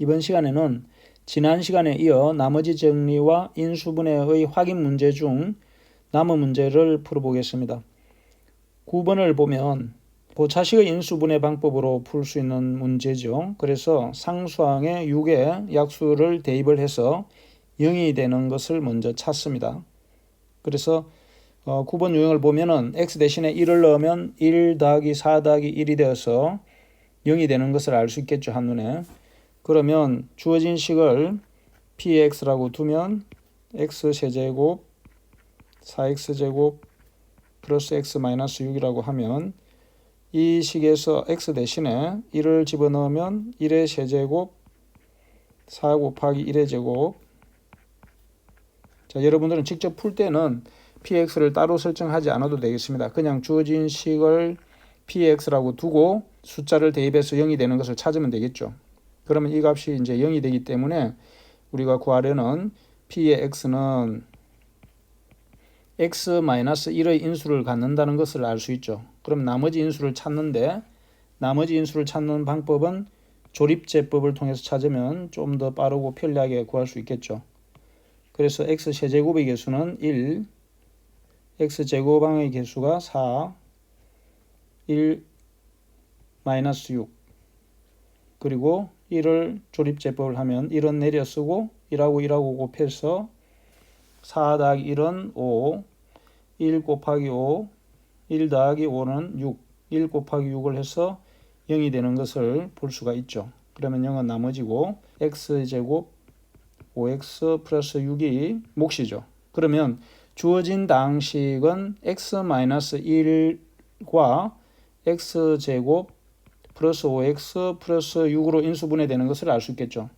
이번 시간에는 지난 시간에 이어 나머지 정리와 인수분해의 확인 문제 중 남은 문제를 풀어보겠습니다. 9번을 보면 고차식의 인수분해 방법으로 풀 수 있는 문제죠. 그래서 상수항에 6의 약수를 대입을 해서 0이 되는 것을 먼저 찾습니다. 그래서 어, 9번 유형을 보면은 x 대신에 1을 넣으면 1 더하기 4 더하기 1이 되어서 0이 되는 것을 알 수 있겠죠 한눈에 그러면 주어진 식을 px라고 두면 x 세제곱 4x제곱 플러스 x 마이너스 6이라고 하면 이 식에서 x 대신에 1을 집어넣으면 1의 세제곱 4 곱하기 1의 제곱 자 여러분들은 직접 풀 때는 px를 따로 설정하지 않아도 되겠습니다. 그냥 주어진 식을 px라고 두고 숫자를 대입해서 0이 되는 것을 찾으면 되겠죠. 그러면 이 값이 이제 0이 되기 때문에 우리가 구하려는 p의 x는 x-1의 인수를 갖는다는 것을 알 수 있죠. 그럼 나머지 인수를 찾는데 나머지 인수를 찾는 방법은 조립제법을 통해서 찾으면 좀 더 빠르고 편리하게 구할 수 있겠죠. 그래서 x 세제곱의 개수는 1, x 제곱항의 개수가 4, 1 마이너스 6 그리고 1을 조립제법을 하면 1은 내려 쓰고 1하고 1하고 곱해서 4 더하기 1은 5 1 곱하기 5 1 더하기 5는 6 1 곱하기 6을 해서 0이 되는 것을 볼 수가 있죠. 그러면 0은 나머지고 x제곱 5x 플러스 6이 몫이죠. 그러면 주어진 당식은 x-1과 x제곱 플러스 5x 플러스 6으로 인수분해되는 것을 알 수 있겠죠.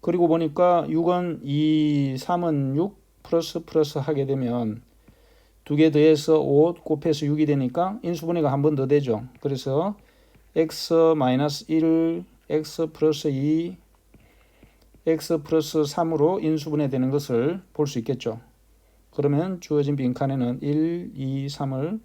그리고 보니까 6은 2, 3은 6 플러스 플러스 하게 되면 두 개 더해서 5 곱해서 6이 되니까 인수분해가 한 번 더 되죠. 그래서 x 마이너스 1, x 플러스 2, x 플러스 3으로 인수분해되는 것을 볼 수 있겠죠. 그러면 주어진 빈칸에는 1, 2, 3을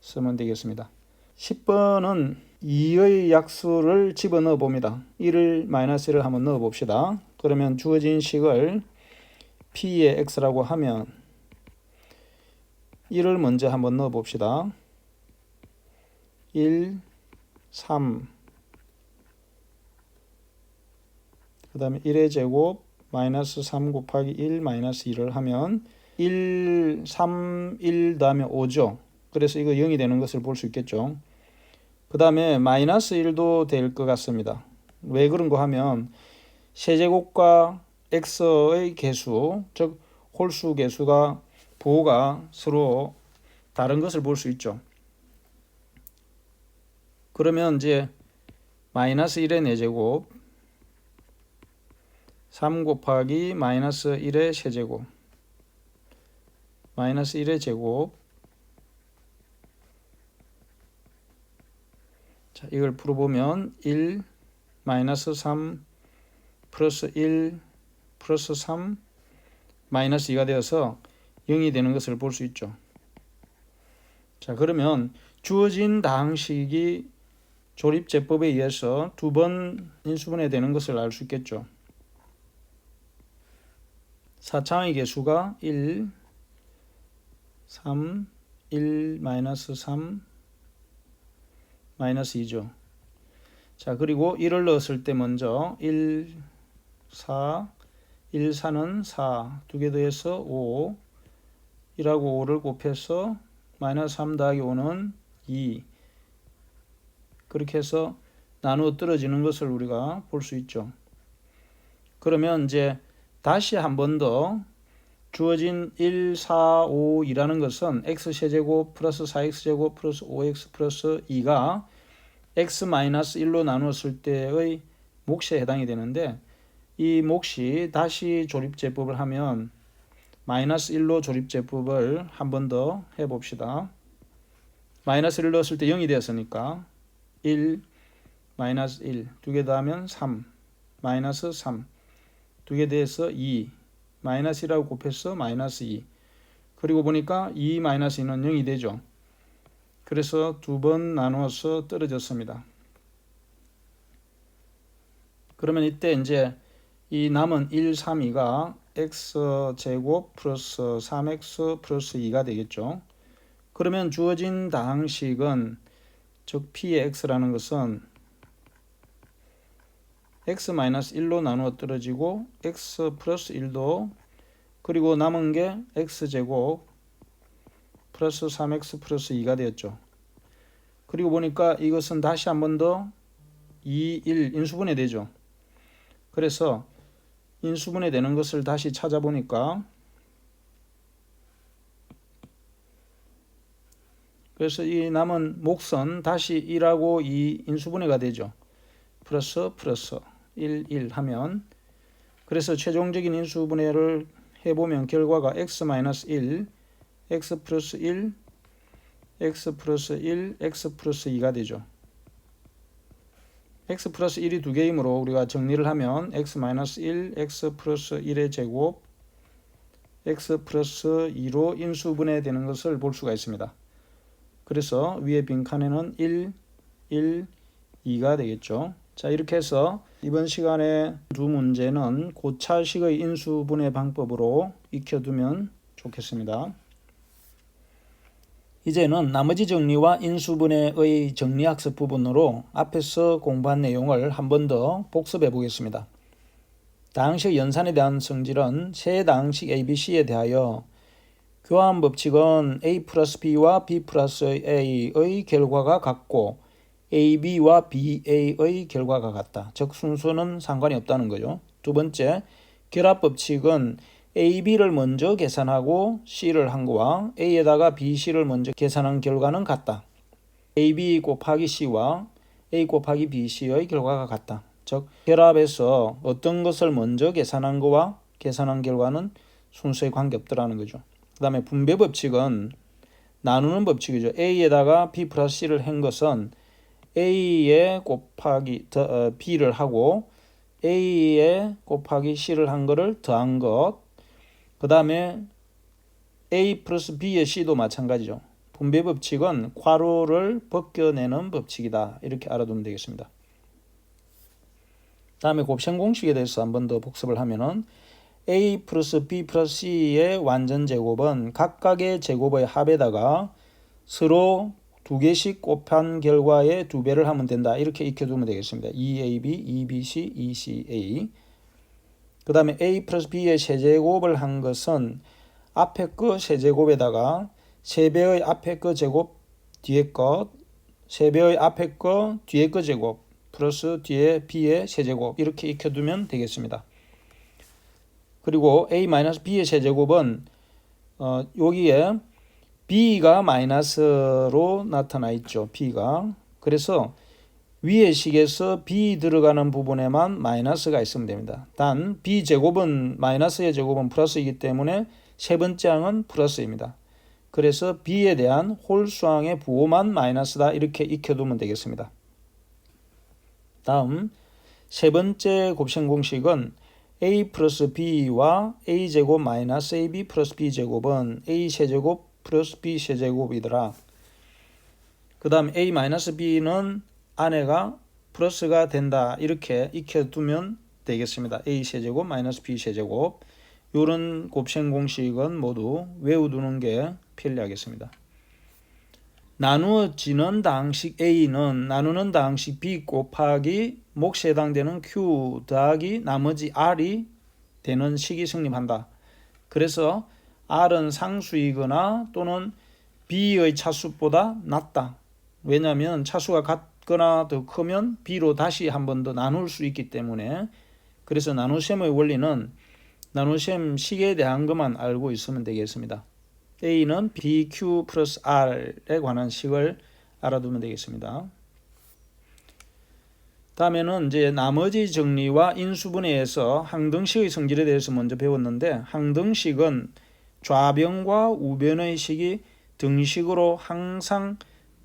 쓰면 되겠습니다. 10번은 2의 약수를 집어넣어 봅니다. 1을 마이너스 1을 한번 넣어 봅시다. 그러면 주어진 식을 p의 x라고 하면 1을 먼저 한번 넣어 봅시다. 1, 3, 그 다음에 1의 제곱 마이너스 3 곱하기 1 마이너스 2를 하면 1, 3, 1 다음에 5죠. 그래서 이거 0이 되는 것을 볼 수 있겠죠. 그 다음에 마이너스 1도 될 것 같습니다. 왜 그런가 하면 세제곱과 x의 개수, 즉 홀수 개수가 부호가 서로 다른 것을 볼 수 있죠. 그러면 이제 마이너스 1의 4제곱 3 곱하기 마이너스 1의 세제곱 마이너스 1의 제곱 자 이걸 풀어보면 1 마이너스 3 플러스 1 플러스 3 마이너스 2가 되어서 0이 되는 것을 볼 수 있죠. 자 그러면 주어진 다항식이 조립제법에 의해서 두 번 인수분해 되는 것을 알 수 있겠죠. 4차의 개수가 1 3, 1, 마이너스 3, 마이너스 2죠. 자, 그리고 1을 넣었을 때 먼저 1, 4, 1, 4는 4, 두 개 더해서 5, 1하고 5를 곱해서 마이너스 3 더하기 5는 2. 그렇게 해서 나누어 떨어지는 것을 우리가 볼 수 있죠. 그러면 이제 다시 한 번 더 주어진 1, 4, 5, 2라는 것은 x세제곱 플러스 4x제곱 플러스 5x 플러스 2가 x 마이너스 1로 나누었을 때의 몫에 해당이 되는데 이 몫이 다시 조립제법을 하면 마이너스 1로 조립제법을 한 번 더 해봅시다. 마이너스 1을 넣었을 때 0이 되었으니까 1 마이너스 1 두 개 더하면 3 마이너스 3 두 개 더해서 2 마이너스 1하고 곱해서 마이너스 2 그리고 보니까 2 마이너스 2는 0이 되죠. 그래서 두 번 나누어서 떨어졌습니다. 그러면 이때 이제 이 남은 1, 3, 2가 x 제곱 플러스 3x 플러스 2가 되겠죠. 그러면 주어진 다항식은 즉 p의 x라는 것은 x-1로 나누어 떨어지고 x 플러스 1도 그리고 남은 게 x제곱 플러스 3x 플러스 2가 되었죠. 그리고 보니까 이것은 다시 한 번 더 2, 1 인수분해 되죠. 그래서 인수분해 되는 것을 다시 찾아보니까 그래서 이 남은 목선 다시 1하고 2 인수분해가 되죠. 플러스 플러스 1, 1 하면 그래서 최종적인 인수분해를 해보면 결과가 x-1, x 플러스 1, x 플러스 1, x 플러스 2가 되죠. x 플러스 1이 두 개이므로 우리가 정리를 하면 x-1, x 플러스 1의 제곱, x 플러스 2로 인수분해 되는 것을 볼 수가 있습니다. 그래서 위에 빈칸에는 1, 1, 2가 되겠죠. 자 이렇게 해서 이번 시간에 두 문제는 고차식의 인수분해 방법으로 익혀두면 좋겠습니다. 이제는 나머지 정리와 인수분해의 정리학습 부분으로 앞에서 공부한 내용을 한 번 더 복습해 보겠습니다. 다항식 연산에 대한 성질은 세 다항식 ABC에 대하여 교환 법칙은 A 플러스 B와 B 플러스 A의 결과가 같고 AB와 BA의 결과가 같다. 즉 순서는 상관이 없다는 거죠. 두 번째, 결합 법칙은 AB를 먼저 계산하고 C를 한 거와 A에다가 BC를 먼저 계산한 결과는 같다. AB 곱하기 C와 A 곱하기 BC의 결과가 같다. 즉 결합에서 어떤 것을 먼저 계산한 거와 계산한 결과는 순서에 관계없더라는 거죠. 그 다음에 분배 법칙은 나누는 법칙이죠. A에다가 B 플러스 C를 한 것은 A에 곱하기 더, 어, B를 하고 A에 곱하기 C를 한 거를 더한 것. 그 다음에 A 플러스 B의 C도 마찬가지죠. 분배 법칙은 괄호를 벗겨내는 법칙이다. 이렇게 알아두면 되겠습니다. 다음에 곱셈 공식에 대해서 한 번 더 복습을 하면은 A 플러스 B 플러스 C의 완전 제곱은 각각의 제곱의 합에다가 서로 두 개씩 곱한 결과의 두 배를 하면 된다. 이렇게 익혀두면 되겠습니다. 2AB, 2BC, 2CA. 그 다음에 A 플러스 B의 세제곱을 한 것은 앞에 거 세제곱에다가 세배의 앞에 거 제곱 뒤에 것, 세배의 앞에 거 뒤에 거 제곱 플러스 뒤에 B의 세제곱 이렇게 익혀두면 되겠습니다. 그리고 A-B의 세제곱은 어, 여기에 b가 마이너스로 나타나 있죠. b가. 그래서 위의 식에서 b 들어가는 부분에만 마이너스가 있으면 됩니다. 단 b 제곱은 마이너스의 제곱은 플러스이기 때문에 세 번째 항은 플러스입니다. 그래서 b에 대한 홀수항의 부호만 마이너스다 이렇게 익혀두면 되겠습니다. 다음 세 번째 곱셈 공식은 a 플러스 b와 a 제곱 마이너스 ab 플러스 b 제곱은 a 세제곱 플러스 b 세제곱이더라. 그 다음 a-b는 안에가 플러스가 된다. 이렇게 익혀두면 되겠습니다. a 세제곱 마이너스 b 세제곱 이런 곱셈 공식은 모두 외워두는 게 편리하겠습니다. 나누어지는 당식 a는 나누는 당식 b 곱하기 몫에 해당되는 q 더하기 나머지 r이 되는 식이 성립한다. 그래서 R은 상수이거나 또는 B의 차수보다 낮다. 왜냐하면 차수가 같 거나 더 크면 B로 다시 한 번 더 나눌 수 있기 때문에 그래서 나눗셈의 원리는 나눗셈 식에 대한 것만 알고 있으면 되겠습니다. A는 BQ 플러스 R에 관한 식을 알아두면 되겠습니다. 다음에는 이제 나머지 정리와 인수분해에서 항등식의 성질에 대해서 먼저 배웠는데 항등식은 좌변과 우변의 식이 등식으로 항상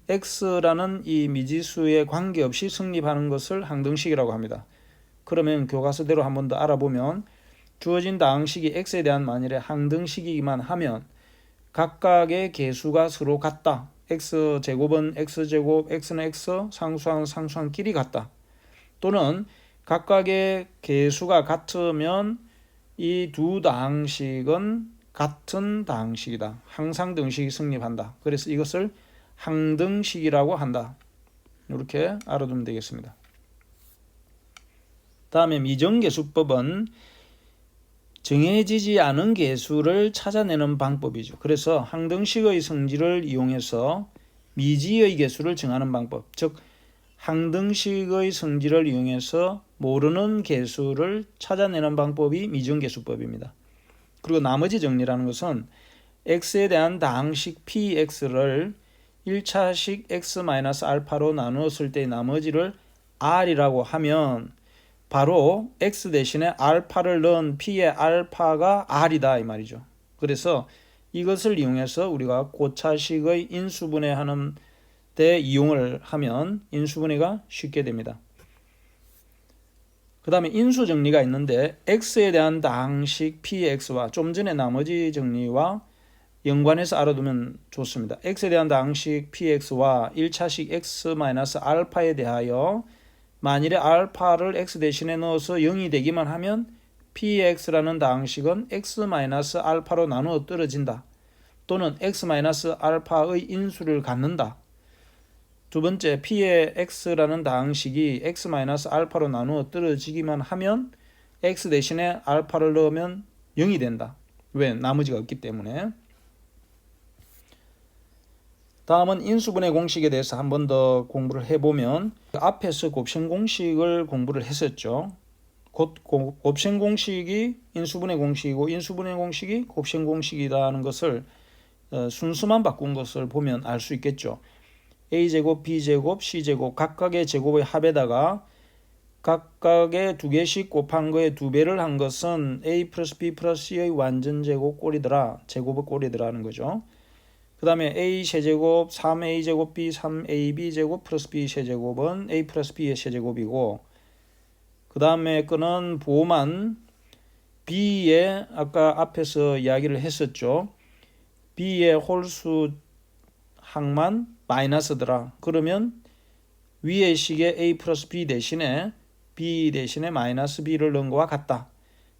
x라는 이 미지수에 관계없이 성립하는 것을 항등식이라고 합니다. 그러면 교과서대로 한 번 더 알아보면 주어진 다항식이 x에 대한 만일의 항등식이기만 하면 각각의 개수가 서로 같다. x 제곱은 x 제곱, x는 x, 상수항 상수항끼리 같다. 또는 각각의 개수가 같으면 이두 당식은 같은 당식이다. 항상 등식이 성립한다. 그래서 이것을 항등식이라고 한다. 이렇게 알아두면 되겠습니다. 다음에 미정계수법은 정해지지 않은 개수를 찾아내는 방법이죠. 그래서 항등식의 성질을 이용해서 미지의 개수를 정하는 방법, 즉 항등식의 성질을 이용해서 모르는 개수를 찾아내는 방법이 미정계수법입니다. 그리고 나머지 정리라는 것은 x에 대한 당식 px를 1차식 x-알파로 나누었을 때 나머지를 r이라고 하면 바로 x 대신에 알파를 넣은 p의 알파가 r이다 이 말이죠. 그래서 이것을 이용해서 우리가 고차식의 인수분해하는 데 이용을 하면 인수분해가 쉽게 됩니다. 그 다음에 인수 정리가 있는데 x에 대한 당식 px와 좀 전에 나머지 정리와 연관해서 알아두면 좋습니다. x에 대한 당식 px와 1차식 x-알파에 대하여 만일에 알파를 x 대신에 넣어서 0이 되기만 하면 px라는 당식은 x-알파로 나누어 떨어진다. 또는 x-알파의 인수를 갖는다. 두 번째 p의 x라는 당식이 x-알파로 나누어 떨어지기만 하면 x 대신에 알파를 넣으면 0이 된다. 왜? 나머지가 없기 때문에. 다음은 인수분해 공식에 대해서 한 번 더 공부를 해보면 앞에서 곱셈 공식을 공부를 했었죠. 곧 곱셈 공식이 인수분해 공식이고 인수분해 공식이 곱셈 공식이라는 것을 어, 순수만 바꾼 것을 보면 알 수 있겠죠. a제곱, b제곱, c제곱 각각의 제곱의 합에다가 각각의 두 개씩 곱한 거에 두 배를 한 것은 a 플러스 b 플러스 c의 완전 제곱 꼴이더라. 제곱의 꼴이더라는 거죠. 그 다음에 a 세제곱 3a 제곱 b 3ab 제곱 플러스 b 세제곱은 a 플러스 b의 세제곱이고 그 다음에 끄는 보만 b의 아까 앞에서 이야기를 했었죠. b의 홀수 항만 마이너스더라. 그러면 위의 식에 a 플러스 b 대신에 b 대신에 마이너스 b를 넣은 것과 같다.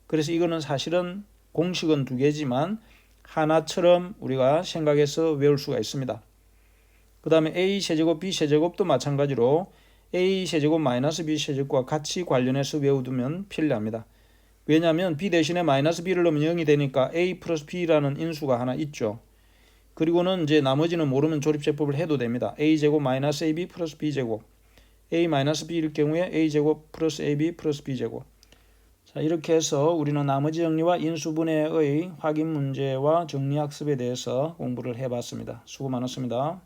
그래서 이거는 사실은 공식은 두 개지만 하나처럼 우리가 생각해서 외울 수가 있습니다. 그 다음에 a 세제곱 b 세제곱도 마찬가지로 a 세제곱 마이너스 b 세제곱과 같이 관련해서 외워두면 편리합니다. 왜냐하면 b 대신에 마이너스 b를 넣으면 0이 되니까 a 플러스 b라는 인수가 하나 있죠. 그리고는 이제 나머지는 모르면 조립제법을 해도 됩니다. a 제곱 마이너스 ab 플러스 b 제곱 a 마이너스 b일 경우에 a 제곱 플러스 ab 플러스 b 제곱 자, 이렇게 해서 우리는 나머지 정리와 인수분해의 확인 문제와 정리학습에 대해서 공부를 해봤습니다. 수고 많았습니다.